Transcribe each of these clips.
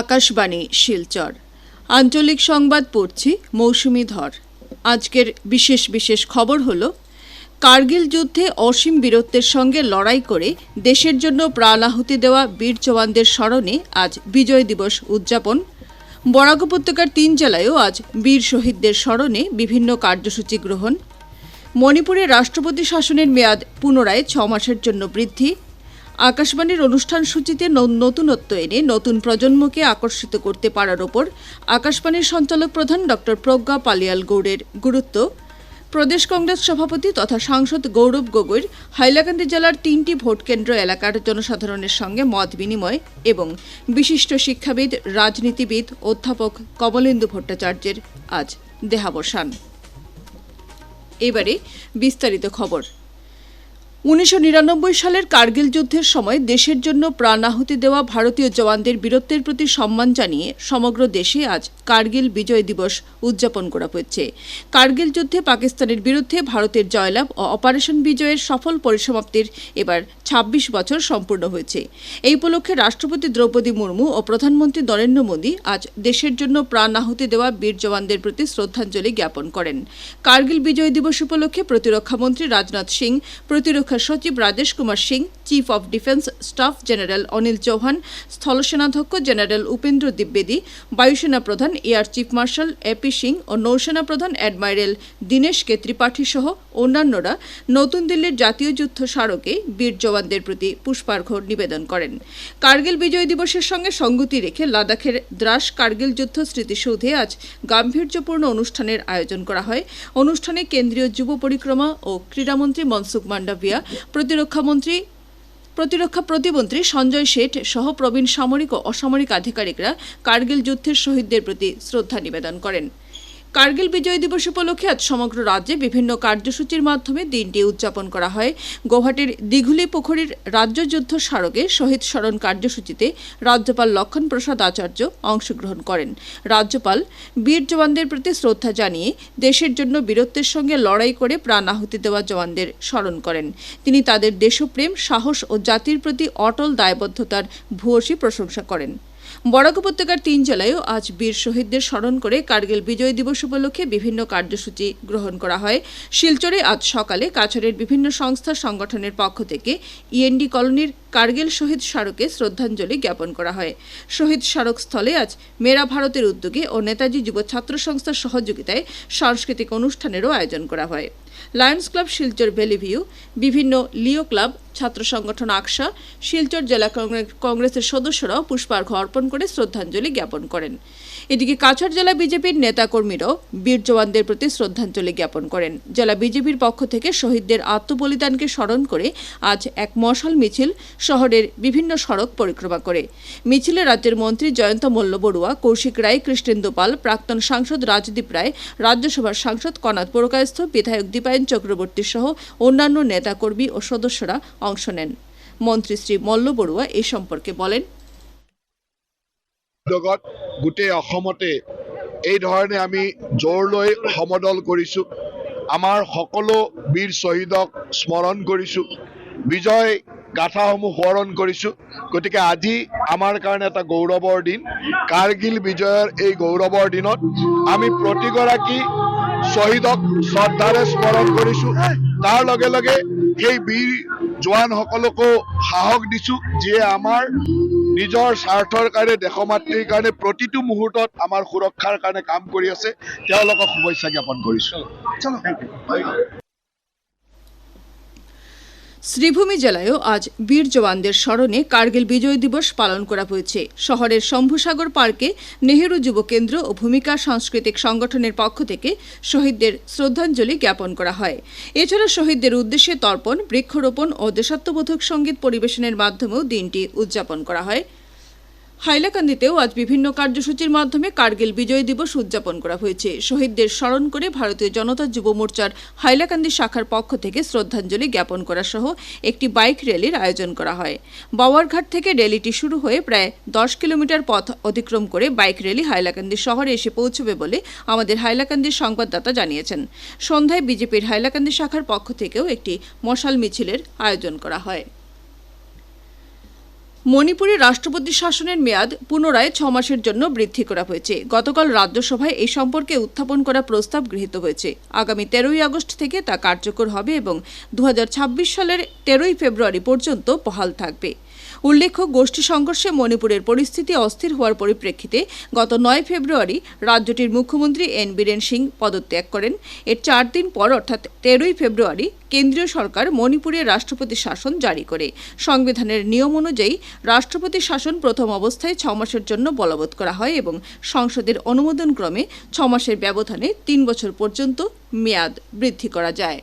আকাশবাণী, শিলচর। আঞ্চলিক সংবাদ পড়ছি মৌসুমি ধর। আজকের বিশেষ বিশেষ খবর হল, কার্গিল যুদ্ধে অসীম বীরত্বের সঙ্গে লড়াই করে দেশের জন্য প্রাণ আহুতি দেওয়া বীর জওয়ানদের স্মরণে আজ বিজয় দিবস উদযাপন। বরাক উপত্যকার তিন জেলায়ও আজ বীর শহীদদের স্মরণে বিভিন্ন কার্যসূচি গ্রহণ। মণিপুরে রাষ্ট্রপতি শাসনের মেয়াদ পুনরায় ছ মাসের জন্য বৃদ্ধি। আকাশবাণীর অনুষ্ঠান সূচিতে নতুনত্ব এনে নতুন প্রজন্মকে আকর্ষিত করতে পারার ওপর আকাশবাণীর সঞ্চালক প্রধান ডক্টর প্রজ্ঞা পালিয়াল গৌড়ের গুরুত্ব। প্রদেশ কংগ্রেস সভাপতি তথা সাংসদ গৌরব গগৈর হাইলাকান্দি জেলার তিনটি ভোট কেন্দ্র এলাকার জনসাধারণের সঙ্গে মত বিনিময় এবং বিশিষ্ট শিক্ষাবিদ, রাজনীতিবিদ, অধ্যাপক কমলেন্দু ভট্টাচার্যের আজ দেহাবসান। এবারে বিস্তারিত খবর। উনিশশো নিরানব্বই সালের কার্গিল যুদ্ধের সময় দেশের জন্য প্রাণ আহুতি দেওয়া ভারতীয় জওয়ানদের বীরত্বের প্রতি সম্মান জানিয়ে সমগ্র দেশে আজ কার্গিল বিজয় দিবস উদযাপন করা হয়েছে কার্গিল যুদ্ধে পাকিস্তানের বিরুদ্ধে ভারতের জয়লাভ ও অপারেশন বিজয়ের সফল পরিসমাপ্তির এবার ২৬ বছর সম্পূর্ণ হয়েছে। এই উপলক্ষে রাষ্ট্রপতি দ্রৌপদী মুর্মু ও প্রধানমন্ত্রী নরেন্দ্র মোদী আজ দেশের জন্য প্রাণ আহুতি দেওয়া বীর জওয়ানদের প্রতি শ্রদ্ধাঞ্জলি জ্ঞাপন করেন। কার্গিল বিজয় দিবস উপলক্ষে প্রতিরক্ষা মন্ত্রী রাজনাথ সিং প্রতিরক্ষা সচিব Rajesh Kumar Singh chief of defence staff general Anil Chauhan, স্থলসেনাধ্যক্ষ general Upendra দ্বিবেদী, বায়ুসেনা প্রধান air chief marshal AP Singh ও নৌসেনা প্রধান অ্যাডমাইরেল দীনেশ কে ত্রিপাঠী সহ অন্যান্যরা নতুন দিল্লির জাতীয় যুদ্ধ স্মারকে বীর জওয়ানদের প্রতি পুষ্পার্ঘ নিবেদন করেন। কার্গিল বিজয় দিবসের সঙ্গে সঙ্গতি রেখে লাদাখের দ্রাস কার্গিল যুদ্ধ স্মৃতিসৌধে আজ গাম্ভীর্যপূর্ণ অনুষ্ঠানের আয়োজন করা হয়। অনুষ্ঠানে কেন্দ্রীয় যুব পরিক্রমা ও ক্রীড়ামন্ত্রী মনসুখ মান্ডাভিয়া প্রতিরক্ষা মন্ত্রী প্রতিরক্ষা প্রতিমন্ত্রী সঞ্জয় শেঠ সহ প্রবীণ সামরিক ও অসামরিক আধিকারিকরা কার্গিল যুদ্ধের শহীদদের প্রতি শ্রদ্ধা নিবেদন করেন। কার্গিল বিজয় দিবস উপলক্ষে আজ সমগ্র রাজ্যে বিভিন্ন কার্যসূচির মাধ্যমে দিনটি উদযাপন করা হয়। গৌহাটির দিঘুলি পুখুরীর রাজ্য যুদ্ধ স্মারকে শহীদ স্মরণ কার্যসূচিতে রাজ্যপাল লক্ষণ প্রসাদ আচার্য অংশগ্রহণ করেন। রাজ্যপাল বীর জওয়ানদের প্রতি শ্রদ্ধা জানিয়ে দেশের জন্য বীরত্বের সঙ্গে লড়াই করে প্রাণ আহুতি দেওয়া জওয়ানদের স্মরণ করেন। তিনি তাদের দেশপ্রেম, সাহস ও জাতির প্রতি অটল দায়বদ্ধতার ভূয়সী প্রশংসা করেন। বরাক উপত্যকার তিন জেলায়ও আজ বীর শহীদদের স্মরণ করে কার্গিল বিজয় দিবস উপলক্ষে বিভিন্ন কার্যসূচি গ্রহণ করা হয়। শিলচরে আজ সকালে কাছাড়ের বিভিন্ন সংস্থা সংগঠনের পক্ষ থেকে ইএনডি কলোনির কার্গিল শহীদ স্মারকে শ্রদ্ধাঞ্জলি জ্ঞাপন করা হয়। শহীদ স্মারক স্থলে আজ মেরা ভারতের উদ্যোগে ও নেতাজি যুব ছাত্র সংস্থার সহযোগিতায় সাংস্কৃতিক অনুষ্ঠানেরও আয়োজন করা হয়। লায়ন্স ক্লাব শিলচর ভ্যালিভিউ বিভিন্ন লিও ক্লাব ছাত্র সংগঠন আকসা শিলচর জেলা কংগ্রেসের সদস্যরাও পুষ্পার্ঘ্য অর্পণ করে শ্রদ্ধাঞ্জলি জ্ঞাপন করেন। এদিকে কাছাড় জেলা বিজেপির নেতাকর্মীরাও বীর জওয়ানদের প্রতি শ্রদ্ধাঞ্জলি জ্ঞাপন করেন। জেলা বিজেপির পক্ষ থেকে শহীদদের আত্মবলিদানকে স্মরণ করে আজ এক মশাল মিছিল শহরের বিভিন্ন সড়ক পরিক্রমা করে। মিছিলে রাজ্যের মন্ত্রী জয়ন্ত মল্ল বড়ুয়া, কৌশিক রায়, কৃষ্ণেন্দু পাল, প্রাক্তন সাংসদ রাজদীপ রায়, রাজ্যসভার সাংসদ কনাথ বড়কায়স্থ, বিধায়ক দীপায়ন চক্রবর্তী সহ অন্যান্য নেতাকর্মী ও সদস্যরা অংশ নেন। মন্ত্রী শ্রী মল্ল বড়ুয়া এ সম্পর্কে বলেন জগত গোটেই অসমতে এই ধৰণে আমি জোৰ লৈ সমদল কৰিছোঁ। আমাৰ সকলো বীৰ শ্বহীদক স্মৰণ কৰিছোঁ। বিজয় গাথাসমূহ সোঁৱৰণ কৰিছোঁ। গতিকে আজি আমাৰ কাৰণে এটা গৌৰৱৰ দিন। কাৰ্গিল বিজয়ৰ এই গৌৰৱৰ দিনত আমি প্ৰতিগৰাকী শ্বহীদক শ্ৰদ্ধাৰে স্মৰণ কৰিছোঁ। তাৰ লগে লগে সেই বীৰ জোৱানসকলকো সাহস দিছোঁ যিয়ে আমাৰ নিজৰ স্বাৰ্থৰ কাৰণে দেশ মাতৃৰ কাৰণে প্ৰতিটো মুহূৰ্তত আমাৰ সুৰক্ষাৰ কাৰণে কাম কৰি আছে। তেওঁলোকক শুভেচ্ছা জ্ঞাপন কৰিছোঁ। শ্রীভূমি জেলায়ও আজ বীর জওয়ানদের স্মরণে কার্গিল বিজয় দিবস পালন করা হয়েছে। শহরের শম্ভুসাগর পার্কে নেহেরু যুব কেন্দ্র ও ভূমিকা সাংস্কৃতিক সংগঠনের পক্ষ থেকে শহীদদের শ্রদ্ধাঞ্জলি জ্ঞাপন করা হয়। এছাড়া শহীদদের উদ্দেশ্যে তর্পণ, বৃক্ষরোপণ ও দেশাত্মবোধক সংগীত পরিবেশনের মাধ্যমেও দিনটি উদযাপন করা হয়। হাইলাকান্দিতেও আজ বিভিন্ন কার্যসূচির মাধ্যমে কার্গিল বিজয় দিবস উদযাপন করা হয়েছে। শহীদদের স্মরণ করে ভারতীয় জনতা যুব মোর্চার হাইলাকান্দি শাখার পক্ষ থেকে শ্রদ্ধাঞ্জলি জ্ঞাপন করা সহ একটি বাইক র্যালির আয়োজন করা হয়। বাওয়ারঘাট থেকে র্যালিটি শুরু হয়ে প্রায় দশ কিলোমিটার পথ অতিক্রম করে বাইক র্যালি হাইলাকান্দি শহরে এসে পৌঁছবে বলে আমাদের হাইলাকান্দির সংবাদদাতা জানিয়েছেন। সন্ধ্যায় বিজেপির হাইলাকান্দি শাখার পক্ষ থেকেও একটি মশাল মিছিলের আয়োজন করা হয়। মণিপুরে রাষ্ট্রপতি শাসনের মেয়াদ পুনরায় ছ মাসের জন্য বৃদ্ধি করা হয়েছে। গতকাল রাজ্যসভায় এই সম্পর্কে উত্থাপন করা প্রস্তাব গৃহীত হয়েছে। আগামী তেরোই আগস্ট থেকে তা কার্যকর হবে এবং দু হাজার ছাব্বিশ সালের তেরোই ফেব্রুয়ারি পর্যন্ত বহাল থাকবে। উল্লেখ্য, গোষ্ঠী সংঘর্ষে মণিপুরের পরিস্থিতি অস্থির হওয়ার পরিপ্রেক্ষিতে গত নয় ফেব্রুয়ারি রাজ্যটির মুখ্যমন্ত্রী এন বীরেন সিং পদত্যাগ করেন। এর চার দিন পর, অর্থাৎ তেরোই ফেব্রুয়ারি, কেন্দ্রীয় সরকার মণিপুরে রাষ্ট্রপতি শাসন জারি করে। সংবিধানের নিয়ম অনুযায়ী রাষ্ট্রপতি শাসন প্রথম অবস্থায় ছ মাসের জন্য বলবৎ করা হয় এবং সংসদের অনুমোদন ক্রমে ছ মাসের ব্যবধানে তিন বছর পর্যন্ত মেয়াদ বৃদ্ধি করা যায়।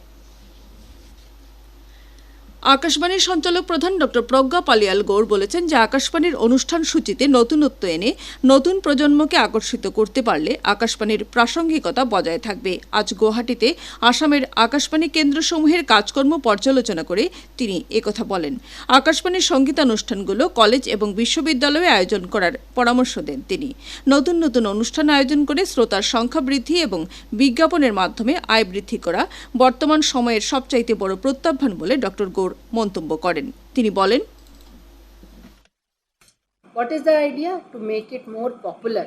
আকাশবাণীর সঞ্চালক প্রধান ডক্টর প্রজ্ঞা পালিয়াল গৌড় বলেছেন যে আকাশবাণীর অনুষ্ঠান সূচিতে নতুনত্ব এনে নতুন প্রজন্মকে আকর্ষিত করতে পারলে আকাশবাণীর প্রাসঙ্গিকতা বজায় থাকবে। আজ গুয়াহাটিতে আসামের আকাশবাণী কেন্দ্রসমূহের কাজকর্ম পর্যালোচনা করে তিনি একথা বলেন। আকাশবাণীর সঙ্গীতানুষ্ঠানগুলো কলেজ এবং বিশ্ববিদ্যালয়ে আয়োজন করার পরামর্শ দেন তিনি। নতুন নতুন অনুষ্ঠান আয়োজন করে শ্রোতার সংখ্যা বৃদ্ধি এবং বিজ্ঞাপনের মাধ্যমে আয় বৃদ্ধি করা বর্তমান সময়ের সবচাইতে বড় প্রত্যাহ্বান বলে ডক্টর গৌড় মন্তব্য করেন তিনি বলেন What is the idea? To make it more popular.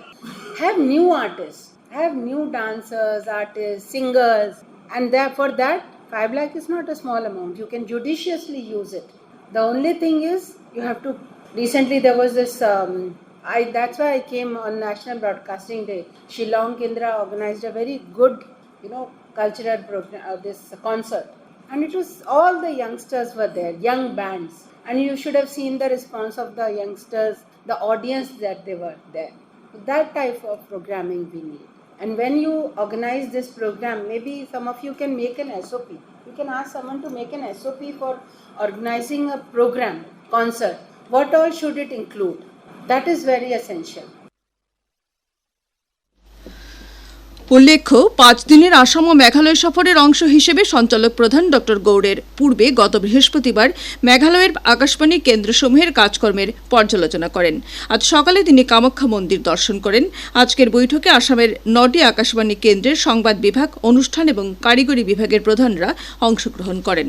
Have new artists, have new dancers, artists, singers, and there for that, 5 lakh is not a small amount. You can judiciously use it. The only thing is, you have to. Recently, there was this. Um, I that's why I came on National Broadcasting Day. Shillong Kendra organized a very good, you know, cultural program. Uh, this concert, and it was all the youngsters were there, young bands, and you should have seen the response of the youngsters, the audience that they were there. That type of programming we need. And when you organize this program, maybe some of you can make an SOP. You can ask someone to make an SOP for organizing a program, concert. What all should it include? That is very essential. উল্লেখ্য, পাঁচ দিনের আসাম ও মেঘালয় সফরের অংশ হিসেবে সঞ্চালক প্রধান doctor গৌড়ের পূর্বে গত বৃহস্পতিবার মেঘালয়ের আকাশবাণী কেন্দ্রসমূহের কাজকর্মের পর্যালোচনা করেন। আজ সকালে তিনি কামাখ্যা মন্দির দর্শন করেন। আজকের বৈঠকে আসামের নটি আকাশবাণী কেন্দ্রের সংবাদ বিভাগ, অনুষ্ঠান এবং কারিগরি বিভাগের প্রধানরা অংশগ্রহণ করেন।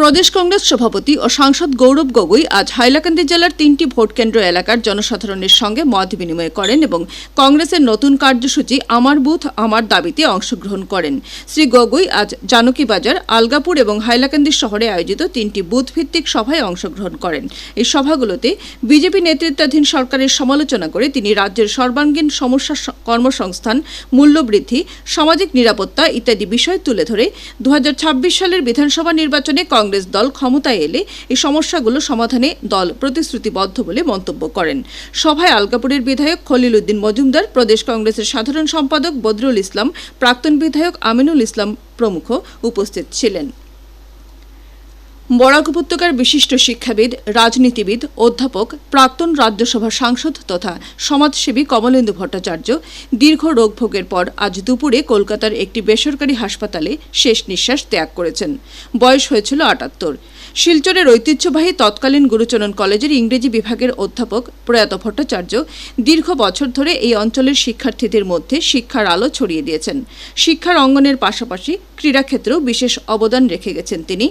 প্রদেশ কংগ্রেস সভাপতি ও সাংসদ গৌরব গগৈ আজ হাইলাকান্দি জেলার তিনটি ভোটকেন্দ্র এলাকার জনসাধারণের সঙ্গে মত বিনিময় করেন এবং কংগ্রেসের নতুন কার্যসূচি আমার বুথ, আমার দাবিতে অংশগ্রহণ করেন। শ্রী গগৈ আজ জানকী বাজার, আলগাপুর এবং হাইলাকান্দি শহরে আয়োজিত তিনটি বুথ ভিত্তিক সভায় অংশগ্রহণ করেন। এই সভাগুলোতে বিজেপি নেতৃত্বাধীন সরকারের সমালোচনা করে তিনি রাজ্যের সর্বাঙ্গীন সমস্যা কর্মসংস্থান, মূল্যবৃদ্ধি, সামাজিক নিরাপত্তা ইত্যাদি বিষয় তুলে ধরে দু হাজার ছাব্বিশ সালের বিধানসভা নির্বাচনে কংগ্রেস দল ক্ষমতায় এলে এই সমস্যাগুলো সমাধানে দল প্রতিশ্রুতিবদ্ধ বলে মন্তব্য করেন। সভায় আলগাপুরের বিধায়ক খলিল উদ্দিন মজুমদার, প্রদেশ কংগ্রেসের সাধারণ সম্পাদক বদরুল ইসলাম, প্রাক্তন বিধায়ক আমিনুল ইসলাম প্রমুখ উপস্থিত ছিলেন। বরাক উপত্যকার বিশিষ্ট শিক্ষাবিদ, রাজনীতিবিদ, অধ্যাপক, প্রাক্তন রাজ্যসভা সাংসদ তথা সমাজসেবী কমলেন্দু ভট্টাচার্য দীর্ঘ রোগভোগের পর আজ দুপুরে কলকাতার একটি বেসরকারি হাসপাতালে শেষ নিঃশ্বাস ত্যাগ করেছেন। বয়স হয়েছিল আটাত্তর। শিলচরের ঐতিহ্যবাহী তৎকালীন গুরুচরণ কলেজের ইংরেজি বিভাগের অধ্যাপক প্রয়াত ভট্টাচার্য দীর্ঘ বছর ধরে এই অঞ্চলের শিক্ষার্থীদের মধ্যে শিক্ষার আলো ছড়িয়ে দিয়েছেন। শিক্ষার অঙ্গনের পাশাপাশি ক্রীড়াক্ষেত্রেও বিশেষ অবদান রেখে গেছেন তিনি।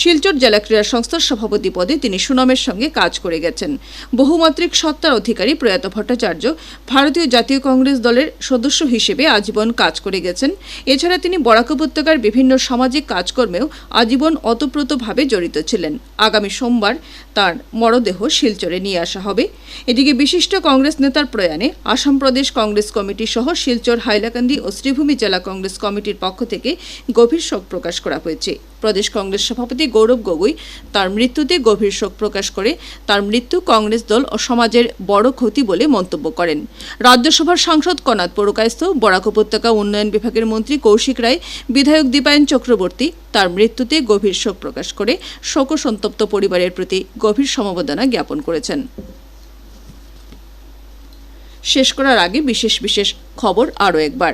শিলচর জেলা ক্রীড়া সংস্থার সভাপতি পদে তিনি সুনামের সঙ্গে কাজ করে গেছেন। বহুমাত্রিক সত্তার অধিকারী প্রয়াত ভট্টাচার্য ভারতীয় জাতীয় কংগ্রেস দলের সদস্য হিসেবে আজীবন কাজ করে গেছেন। এছাড়া তিনি বরাক উপত্যকার বিভিন্ন সামাজিক কাজকর্মেও আজীবন অতপ্রতভাবে জড়িত ছিলেন। আগামী সোমবার তার মরদেহ শিলচরে নিয়ে আসা হবে। এদিকে বিশিষ্ট কংগ্রেস নেতার প্রয়াণে আসাম প্রদেশ কংগ্রেস কমিটি সহ শিলচর, হাইলাকান্দি ও শ্রীভূমি জেলা কংগ্রেস কমিটির পক্ষ থেকে গভীর শোক প্রকাশ করা হয়েছে। প্রদেশ কংগ্রেস সভাপতি গৌরব গগৈ তার মৃত্যুতে গভীর শোক প্রকাশ করে। তার মৃত্যু কংগ্রেস দল ও সমাজের বড় ক্ষতি বলে মন্তব্য করেন। রাজ্যসভার সাংসদ কনাদ পরকায়স্থ, বরাক উপত্যকা উন্নয়ন বিভাগের মন্ত্রী কৌশিক রায়, বিধায়ক দীপায়ন চক্রবর্তী তার মৃত্যুতে গভীর শোক প্রকাশ করে শোকসন্তপ্ত পরিবারের প্রতি গভীর সমবেদনা জ্ঞাপন করেছেন। শেষ করার আগে বিশেষ বিশেষ খবর আরও একবার।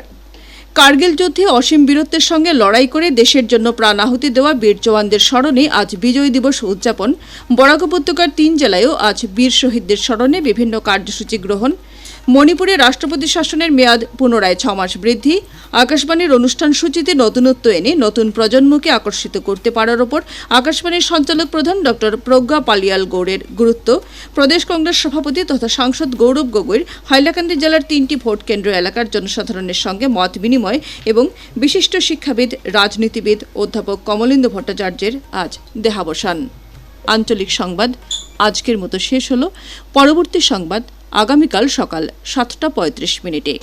কার্গিল যুদ্ধে অসীম বীরত্বের সঙ্গে লড়াই করে দেশের জন্য প্রাণ আহুতি দেওয়া বীর জওয়ানদের স্মরণে আজ বিজয় দিবস উদযাপন। বরাক উপত্যকার তিন জেলায়ও আজ বীর শহীদদের স্মরণে বিভিন্ন কার্যসূচি গ্রহণ। মণিপুরে রাষ্ট্রপতি শাসনের মেয়াদ পুনরায় ছ মাস বৃদ্ধি। আকাশবাণীর অনুষ্ঠান সূচিতে নতুনত্ব এনে নতুন প্রজন্মকে আকর্ষিত করতে পারার ওপর আকাশবাণীর সঞ্চালক প্রধান ডক্টর প্রজ্ঞা পালিয়াল গৌড়ের গুরুত্ব। প্রদেশ কংগ্রেস সভাপতি তথা সাংসদ গৌরব গগৈর হাইলাকান্দি জেলার তিনটি ভোট কেন্দ্র এলাকার জনসাধারণের সঙ্গে মত বিনিময় এবং বিশিষ্ট শিক্ষাবিদ, রাজনীতিবিদ অধ্যাপক কমলেন্দু ভট্টাচার্যের আজ দেহাবসান। আঞ্চলিক সংবাদ, আজকের মতো শেষ হলো। পরবর্তী সংবাদ আগামীকাল সকাল সাতটা পঁয়ত্রিশ মিনিটে।